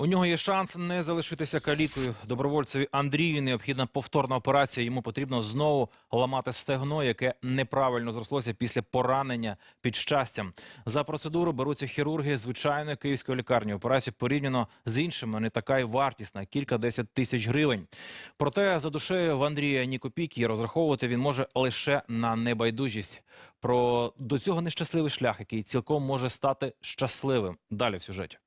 У нього є шанс не залишитися калікою. Добровольцеві Андрію необхідна повторна операція. Йому потрібно знову ламати стегно, яке неправильно зрослося після поранення під щастям. За процедуру беруться хірурги звичайної київської лікарні. Операція порівняно з іншими не така й вартісна кілька десять тисяч гривень. Проте за душею в Андрія ні розраховувати він може лише на небайдужість. Про до цього нещасливий шлях, який цілком може стати щасливим. Далі в сюжеті.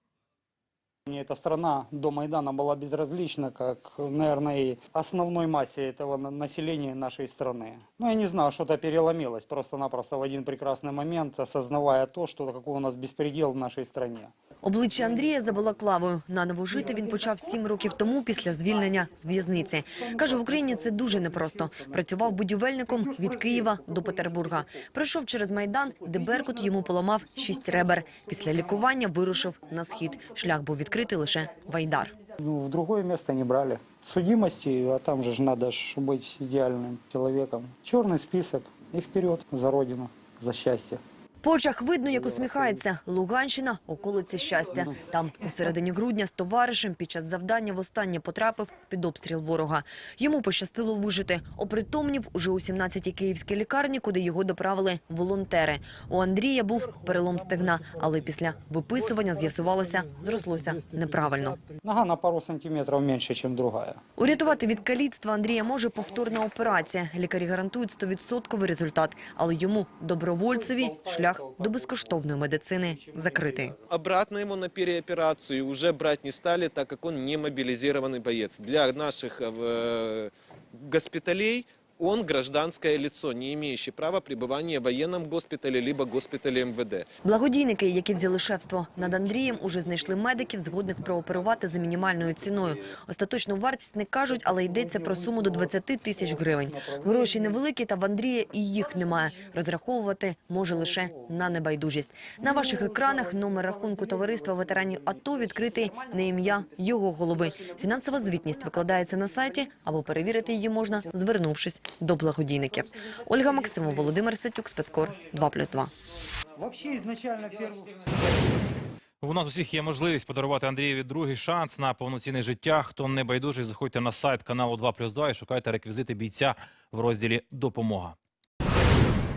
Мне эта страна до Майдана была безразлична, как, наверное, и основной массе этого на- населения нашей страны. Ну, я не знаю, что-то переломилось просто-напросто в один прекрасный момент, осознавая то, что какой у нас беспредел в нашей стране. Обличчя Андрія за балаклавою. Наново жити він почав сім років тому після звільнення з в'язниці. Каже, в Україні це дуже непросто. Працював будівельником від Києва до Петербурга. Пройшов через Майдан, де Беркут йому поламав шість ребер. Після лікування вирушив на схід. Шлях був відкритий лише в Айдар. Ну, в другое место не брали. Судимости, а там же ж надо ж быть идеальным человеком. Черный список и вперед за родину, за счастье. По очах видно, як усміхається Луганщина, околиці щастя. Там у середині грудня з товаришем під час завдання востаннє потрапив під обстріл ворога. Йому пощастило вижити. Опритомнів уже у 17-й київській лікарні, куди його доправили волонтери. У Андрія був перелом стегна, але після виписування з'ясувалося, зрослося неправильно. Нога на пару сантиметров меньше, чем другая. Урятувати від каліцтва Андрія може повторна операція. Лікарі гарантують 100% результат, але йому, добровольцеві, шлях до безкоштовної медицини закритий. Обратно йому на переоперацію уже брати не стали, так як он не мобілізований боєць. Для наших э, госпиталей он гражданское лицо, не имеющее права пребывания в военном госпитале либо госпитале МВД. Благодійники, які взяли шефство над Андрієм, уже знайшли медиків, згодних прооперувати за мінімальною ціною. Остаточну вартість не кажуть, але йдеться про суму до 20 тисяч гривень. Гроші невеликі, та в Андрія і їх немає. Розраховувати може лише на небайдужість. На ваших екранах номер рахунку товариства ветеранів АТО відкритий на ім'я його голови. Фінансова звітність викладається на сайті, або перевірити її можна, звернувшись до благодійників. Ольга Максимов, Володимир Сетюк спецкор 2+,2. Вообще изначально первый... У нас усіх є можливість подарувати Андрієві другий шанс на повноцінне життя. Хто не байдужий, заходьте на сайт каналу 2+,2 і шукайте реквізити бійця в розділі «Допомога».